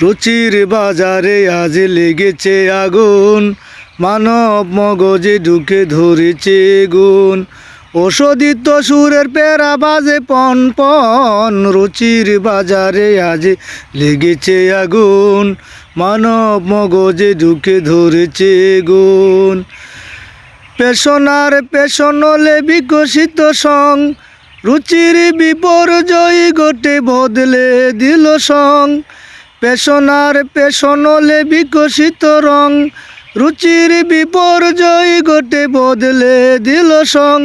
রুচির বাজারে আজ লেগেছে আগুন। মানব মগজে ঢুকে ধরেছে গুণ। ওষুধিত সুরের পেরা বাজে পন পন। রুচির বাজারে আজ লেগেছে আগুন। মানব মগজে ঢুকে ধরেছে গুণ। পেশনার পেশনলে বিকশিত সং। রুচির বিপর্যয় ঘটে বদলে দিল সং। পেশনার পেশনলে বিকশিত রং। রুচির বিপর্যয় ঘটে বদলে দিল সং।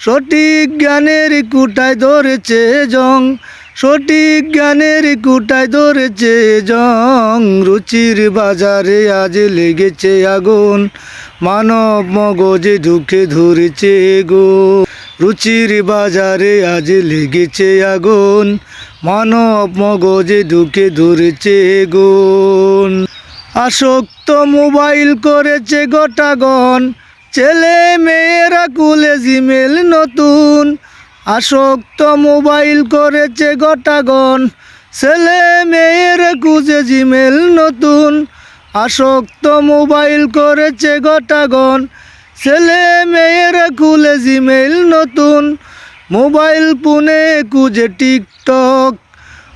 সঠিক জ্ঞানের কুটায় ধরেছে জং। সঠিক জ্ঞানের কুটায় ধরেছে জং। রুচির বাজারে আজ লেগেছে আগুন। মানব মগজে ঢুকে ধরেছে গো রুচির বাজারে আজ লেগেছে আগুন। মানব মগজে ঢুকে ধরেছে গুণ। আসক্ত মোবাইল করেছে গোটাগণ। ছেলে মেয়েরা কুলে জিমেল নতুন। আসক্ত মোবাইল করেছে গোটাগণ। ছেলে মেয়েরা কুজে জিমেল নতুন। আসক্ত মোবাইল করেছে গোটাগণ। ছেলে মেয়েরা খুলে জিমেল নতুন। মোবাইল পুনে কুজে টিকটক,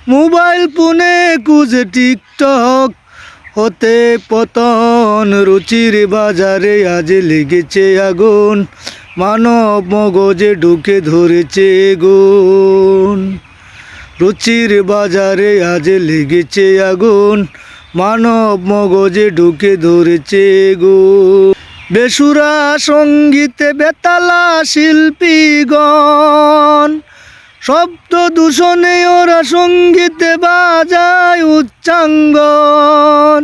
মোবাইল পুনে কুজে টিকটক। হতে পতন রুচির বাজারে আজ লেগেছে আগুন, মানব মগজে ঢুকে ধরেছে গুণ। রুচির বাজারে আজ লেগেছে আগুন, মানব মগজে ঢুকে ধরেছে গো বেসুরা সঙ্গীতে বেতালা শিল্পীগণ। শব্দ দূষণে ওরা সঙ্গীতে বাজায় উচ্চাঙ্গন।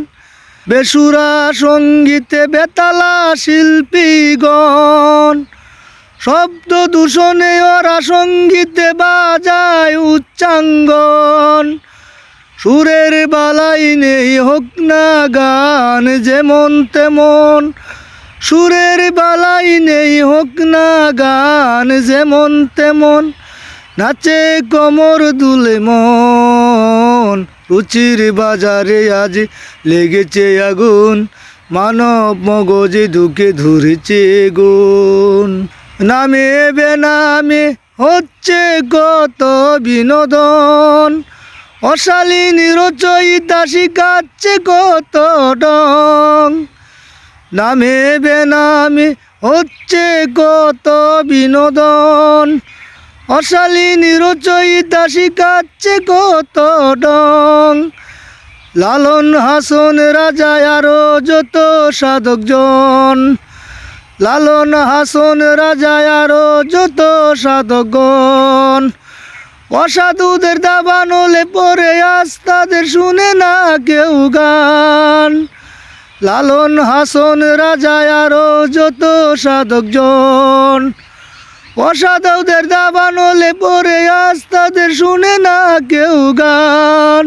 বেসুরা সঙ্গীতে বেতালা শিল্পীগণ। শব্দ দূষণে ওরা সঙ্গীতে বাজায় উচ্চাঙ্গন। সুরের বালাই নেই, হোক না গান, যেমন তেমন সুরের বালাই নেই হোক না গান, যেমন তেমন নাচে কমর দুলে মন। রুচির বাজারে আজ লেগেছে আগুন, মানব মগজে ঢুকে ধরেছে গুণ। নামে বেনামে হচ্ছে কত বিনোদন, অশালীন রচয়িতা শিখাচ্ছে কত ডং। নামে বেনামে হচ্ছে কত বিনোদন। অশালীন রচয়িতা শিখাচ্ছে কত ডং। লালন হাসন রাজা আরও যত সাধকজন। লালন হাসন রাজা আরও যত সাধকগণ। অসাধুদের দাবানলে পরে আজ তাদের শুনে না কেউ গান। লালন হাসন রাজা আরও যত সাধকজন অসাধুদের দাবানলে পরে আজ তাদের শুনে না কেউ গান।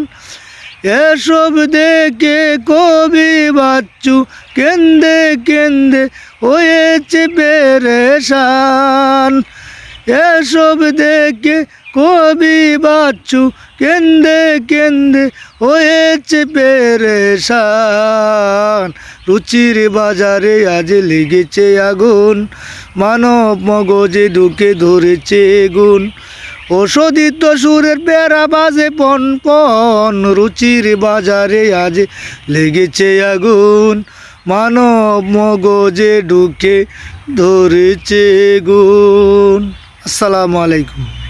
এসব দেখে কবি বাচ্চু কেন্দে কেন্দে হয়েছে পেরেশান। এসব দেখে কবি বাচ্চু কেন্দে কেন্দে হয়েছে পেরেশান। রুচির বাজারে আজ লেগেছে আগুন। মানব মগজে ঢুকে ধরেছে গুণ ওষুধিত সুরের পেরা বাজে পন পন। রুচির বাজারে আজ লেগেছে আগুন। মানব মগজে ঢুকে ধরেছে গুণ আসসালামু আলাইকুম।